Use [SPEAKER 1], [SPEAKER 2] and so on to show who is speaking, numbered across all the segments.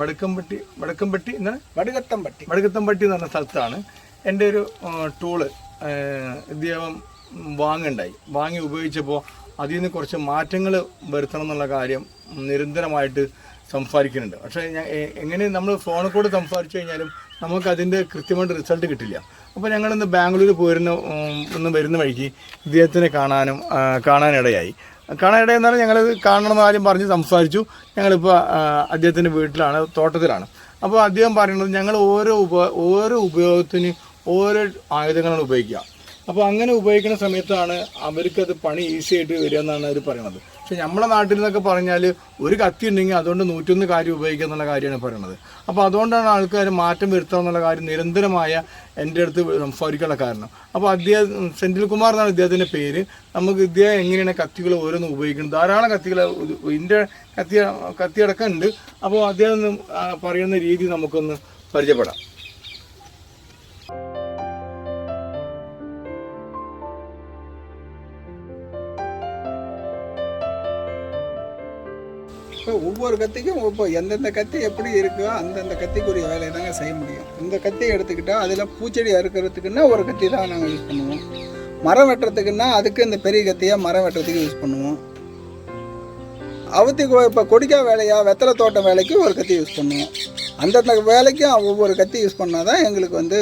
[SPEAKER 1] വടക്കമ്പട്ടി വടക്കമ്പട്ടി എന്നാണ്?
[SPEAKER 2] വടുകത്തമ്പട്ടി
[SPEAKER 1] വടക്കത്തമ്പട്ടി എന്ന് പറഞ്ഞ സ്ഥലത്താണ്. എന്റെ ഒരു ടൂൾ ഇദ്ദേഹം വാങ്ങുണ്ടായി. വാങ്ങി ഉപയോഗിച്ചപ്പോൾ അതിൽ നിന്ന് കുറച്ച് മാറ്റങ്ങൾ വരുത്തണം എന്നുള്ള കാര്യം നിരന്തരമായിട്ട് സംസാരിക്കുന്നുണ്ട്. പക്ഷേ ഞാൻ എങ്ങനെ നമ്മൾ ഫോണിൽ കൂടെ സംസാരിച്ചു കഴിഞ്ഞാലും നമുക്ക് അതിന്റെ കൃത്യമായിട്ട് റിസൾട്ട് കിട്ടില്ല. അപ്പോൾ ഞങ്ങളിന്ന് ബാംഗ്ലൂർ പോരുന്ന ഉം, ഒന്ന് വരുന്ന വഴിക്ക് ഇദ്ദേഹത്തിനെ കാണാനും ആ, കാണാനിടയായി പറഞ്ഞാൽ ഞങ്ങൾ കാണണമെന്ന് ആദ്യം പറഞ്ഞ് സംസാരിച്ചു. ഞങ്ങളിപ്പോൾ അദ്ദേഹത്തിന്റെ വീട്ടിലാണ് തോട്ടത്തിലാണ്. അപ്പോൾ അദ്ദേഹം പറയുന്നത് ഞങ്ങൾ ഓരോ ഉപ ഓരോ ഉപയോഗത്തിന് ഓരോ ആയുധങ്ങളാണ് ഉപയോഗിക്കുക. അപ്പോൾ അങ്ങനെ ഉപയോഗിക്കുന്ന സമയത്താണ് അവർക്കത് പണി ഈസി ആയിട്ട് വരിക എന്നാണ് അവർ പറയുന്നത് പക്ഷെ നമ്മളെ നാട്ടിൽ നിന്നൊക്കെ പറഞ്ഞാൽ ഒരു കത്തി ഉണ്ടെങ്കിൽ അതുകൊണ്ട് നൂറ്റൊന്ന് കാര്യം ഉപയോഗിക്കുക എന്നുള്ള കാര്യമാണ് പറയുന്നത് അപ്പോൾ അതുകൊണ്ടാണ് ആൾക്കാർ മാറ്റം വരുത്തുക എന്നുള്ള കാര്യം നിരന്തരമായ എന്റെ അടുത്ത് സംസാരിക്കാനുള്ള കാരണം. അപ്പോൾ അദ്ദേഹം സെന്തിൽ കുമാർ എന്നാണ് ഇദ്ദേഹത്തിന്റെ പേര്. നമുക്ക് ഇദ്ദേഹം എങ്ങനെയാണ് കത്തികൾ ഓരോന്നും ഉപയോഗിക്കുന്നത്? ധാരാളം കത്തികൾ ഇതിന്റെ കത്തി കത്തിയടക്കം ഉണ്ട്. അപ്പോൾ അദ്ദേഹം പറയുന്ന രീതി നമുക്കൊന്ന് പരിചയപ്പെടാം.
[SPEAKER 2] இப்போ ஒவ்வொரு கத்திக்கும் ஒவ்வொரு எந்தெந்த கத்தி எப்படி இருக்கோ அந்தந்த கத்திக்குரிய வேலையை தாங்க செய்ய முடியும். இந்த கத்தியை எடுத்துக்கிட்டால் அதில் பூச்செடி அறுக்கிறதுக்குன்னா ஒரு கத்தி தான் நாங்கள் யூஸ் பண்ணுவோம். மரம் வெட்டுறதுக்குன்னா அதுக்கு இந்த பெரிய கத்தியாக மரம் வெட்டுறதுக்கு யூஸ் பண்ணுவோம். அவுத்தி இப்போ கொடிக்கா வேலையா வெத்தலை தோட்டம் வேலைக்கு ஒரு கத்தி யூஸ் பண்ணுவோம். அந்தந்த வேலைக்கும் ஒவ்வொரு கத்தி யூஸ் பண்ணால் தான் எங்களுக்கு வந்து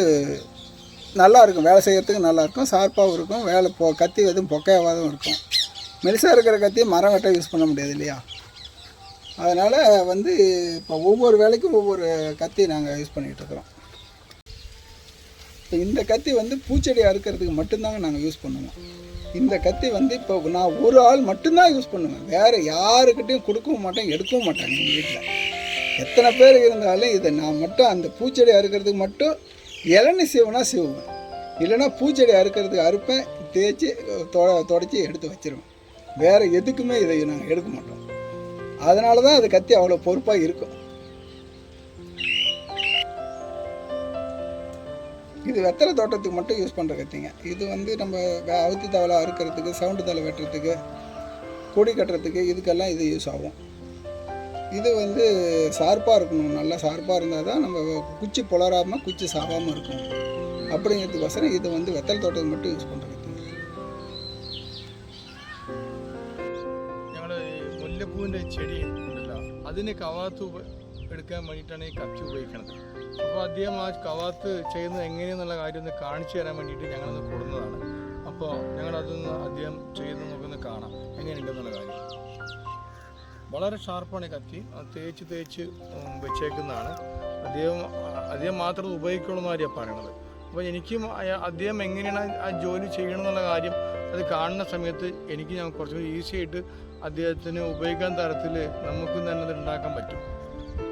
[SPEAKER 2] நல்லா இருக்கும். வேலை செய்கிறதுக்கு நல்லாயிருக்கும் ஷார்ப்பாகவும் இருக்கும். வேலை பொ கத்தி எதுவும் பொக்கையாகவும் இருக்கும். மெலிசாக இருக்கிற கத்தி மரம் வெட்ட யூஸ் பண்ண முடியாது இல்லையா? அதனால் வந்து இப்போ ஒவ்வொரு வேலைக்கும் ஒவ்வொரு கத்தி நாங்கள் யூஸ் பண்ணிகிட்டு இருக்கிறோம். இப்போ இந்த கத்தி வந்து பூச்செடி அறுக்கிறதுக்கு மட்டும்தாங்க நாங்கள் யூஸ் பண்ணுவோம். இந்த கத்தி வந்து இப்போ நான் ஒரு ஆள் மட்டும்தான் யூஸ் பண்ணுவேன். வேறு யாருக்கிட்டையும் கொடுக்கவும் மாட்டேன் எடுக்கவும் மாட்டாங்க எங்கள் வீட்டில் எத்தனை பேர் இருந்தாலும் இதை நான் மட்டும் அந்த பூச்செடி அறுக்கிறதுக்கு மட்டும் இளநீ சீவனா சீவுவேன். இல்லைன்னா பூச்செடி அறுக்கிறதுக்கு அறுப்பேன் தேய்ச்சி தொ தொடச்சி எடுத்து வச்சிருவேன். வேறு எதுக்குமே இதை நாங்கள் எடுக்க மாட்டோம். அதனால தான் அது கத்தி அவ்வளோ பொறுப்பாக இருக்கும். இது வெத்தலை தோட்டத்துக்கு மட்டும் யூஸ் பண்ணுற கத்திங்க. இது வந்து நம்ம அவுத்தி தவளை அறுக்கிறதுக்கு சவுண்டு தலை வெட்டுறதுக்கு கொடி கட்டுறதுக்கு இதுக்கெல்லாம் இது யூஸ் ஆகும். இது வந்து சார்பாக இருக்கணும். நல்லா சார்பாக இருந்தால் தான் நம்ம குச்சி புலராமல் குச்சி சாகாமல் இருக்கும் அப்படிங்கிறதுக்கோசரம் இது வந்து வெத்தலை தோட்டத்துக்கு மட்டும் யூஸ்
[SPEAKER 1] பண்ணுறது മുല്ലപ്പൂവിന്റെ ചെടി ഉണ്ടല്ലോ. അതിന് കവാത്ത് എടുക്കാൻ വേണ്ടിയിട്ടാണ് ഈ കത്തി ഉപയോഗിക്കുന്നത് അപ്പോൾ അദ്ദേഹം ആ കവാത്ത് ചെയ്യുന്നത് എങ്ങനെയെന്നുള്ള കാര്യം ഒന്ന് കാണിച്ചു തരാൻ വേണ്ടിയിട്ട് ഞങ്ങളൊന്ന് കൊടുക്കുന്നതാണ് അപ്പോൾ ഞങ്ങളതൊന്ന് അദ്ദേഹം ചെയ്യുന്നത് നമുക്കൊന്ന് കാണാം. എങ്ങനെയുണ്ടെന്നുള്ള കാര്യം. വളരെ ഷാർപ്പാണ് ഈ കത്തി തേച്ച് തേച്ച് വെച്ചേക്കുന്നതാണ്. അദ്ദേഹം അദ്ദേഹം മാത്രം ഉപയോഗിക്കുള്ളൂ എന്ന് കാര്യമാണ് പറയണത്. അപ്പോൾ എനിക്കും അദ്ദേഹം എങ്ങനെയാണ് ആ ജോലി ചെയ്യണമെന്നുള്ള കാര്യം അത് കാണുന്ന സമയത്ത് എനിക്ക് ഞാൻ കുറച്ചുകൂടി ഈസി ആയിട്ട് അദ്ദേഹത്തിന് ഉപയോഗിക്കാൻ തരത്തിൽ നമുക്ക് തന്നെ അത് ഉണ്ടാക്കാൻ പറ്റും.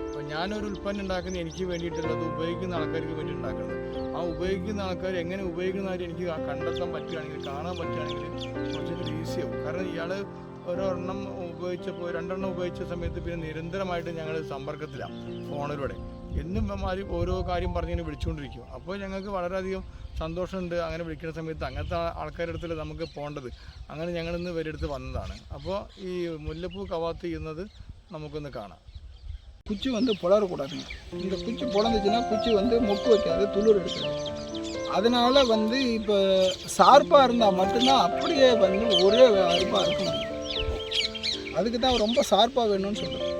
[SPEAKER 1] അപ്പോൾ ഞാനൊരു ഉൽപ്പന്നം ഉണ്ടാക്കുന്നത് എനിക്ക് വേണ്ടിയിട്ടുള്ളത് ഉപയോഗിക്കുന്ന ആൾക്കാർക്ക് വേണ്ടി ഉണ്ടാക്കുന്നത്. ആ ഉപയോഗിക്കുന്ന ആൾക്കാർ എങ്ങനെ ഉപയോഗിക്കുന്നവർ എനിക്ക് കണ്ടെത്താൻ പറ്റുകയാണെങ്കിൽ കാണാൻ പറ്റുകയാണെങ്കിൽ കുറച്ചുകൂടി ഈസി ആവും. കാരണം ഇയാൾ ഒരെണ്ണം ഉപയോഗിച്ചപ്പോൾ രണ്ടെണ്ണം ഉപയോഗിച്ച സമയത്ത് പിന്നെ നിരന്തരമായിട്ട് ഞങ്ങൾ സമ്പർക്കത്തിലാണ് ഫോണിലൂടെ. എന്നും ഇവന്മാർ ഓരോ കാര്യം പറഞ്ഞിങ്ങനെ വിളിച്ചുകൊണ്ടിരിക്കും അപ്പോൾ ഞങ്ങൾക്ക് വളരെയധികം സന്തോഷമുണ്ട് അങ്ങനെ വിളിക്കുന്ന സമയത്ത് അങ്ങനത്തെ ആ- ആൾക്കാരുടെ അടുത്തല്ലേ നമുക്ക് പോകേണ്ടത് അങ്ങനെ ഞങ്ങളിന്ന് ഇവരെടുത്ത് വന്നതാണ് അപ്പോൾ ഈ മുല്ലപ്പൂ കവാത്ത് ചെയ്യുന്നത് നമുക്കൊന്ന് കാണാം
[SPEAKER 2] குச்சி வந்து புலரக்கூடாதுங்க இந்த குச்சி புலந்துச்சுன்னா குச்சி வந்து மொக்கு வைக்காது துளிர் எடுக்காது அதனால வந்து இப்போ ஷார்ப்பாக இருந்தால் மட்டும்தான் அப்படியே வந்து ஒரே அறுப்பாக இருக்க முடியும் அதுக்கு தான் ரொம்ப ஷார்ப்பாக வேணும்னு சொல்கிறேன்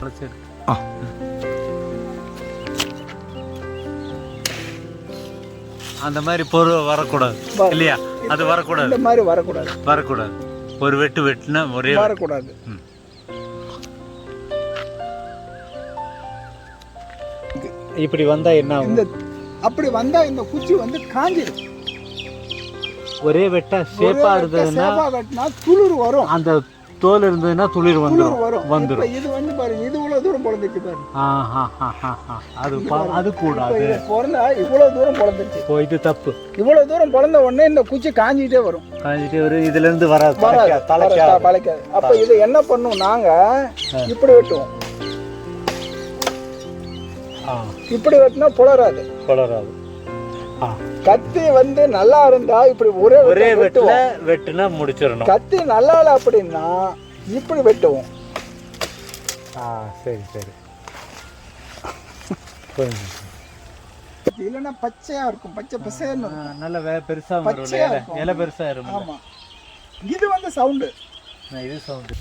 [SPEAKER 1] ആ
[SPEAKER 3] அந்த மாதிரி பொருள் வரக்கூடாது இல்லையா? அது வரக்கூடாது.
[SPEAKER 2] இந்த மாதிரி வரக்கூடாது.
[SPEAKER 3] வரக்கூடாது. ஒரு வெட்டு வெட்டுனா ஒரே
[SPEAKER 2] வரக்கூடாது.
[SPEAKER 4] இப்படி வந்தா என்ன
[SPEAKER 2] இந்த அப்படி வந்தால் இந்த குச்சி வந்து காஞ்சிடும்
[SPEAKER 4] ஒரே வெட்டா ஷேப்பா இருந்ததுன்னா
[SPEAKER 2] வெட்டினா துளிர் வரும்.
[SPEAKER 4] அந்த
[SPEAKER 3] தோல் இருந்ததுன்னா துளிர் வந்துடும்
[SPEAKER 2] வரும்.
[SPEAKER 3] வந்துடும்
[SPEAKER 2] இது வந்து பாருங்க இது இவ்வளவு தூரம் பொழந்துச்சு பாருங்க.
[SPEAKER 3] அது அது கூடாது.
[SPEAKER 2] பிறந்தா இவ்வளவு தூரம் பொழந்துருச்சு.
[SPEAKER 3] இப்போ இது தப்பு.
[SPEAKER 2] இவ்வளவு தூரம் பொழந்த உடனே இந்த குச்சி காஞ்சிட்டே வரும்.
[SPEAKER 3] காஞ்சிட்டு ஒரு இதுல இருந்து வராது.
[SPEAKER 2] பழைக்காது அப்ப இது என்ன பண்ணும்? நாங்க இப்படி வெட்டுவோம்.
[SPEAKER 3] ஆ.
[SPEAKER 2] இப்படி வெட்டினா புலராது.
[SPEAKER 3] ஆ
[SPEAKER 2] கத்தி வந்து நல்லா இருந்தா இப்படி ஒரே
[SPEAKER 3] ஒரே வெட்டுல
[SPEAKER 2] வெட்டுவோம்
[SPEAKER 3] வெட்டுனா முடிச்சிடணும்.
[SPEAKER 2] கத்தி நல்லா இல்லை அப்படின்னா இப்படி வெட்டுவோம்.
[SPEAKER 3] ஆ சரி சரி.
[SPEAKER 2] இல்லைன்னா பச்சையா இருக்கும். பச்சை இருக்கும்.
[SPEAKER 3] நல்ல பெருசா வரும். இலை பெருசா இருக்கும்
[SPEAKER 2] ஆமா. இது வந்து சவுண்டு.
[SPEAKER 3] இது சவுண்டு.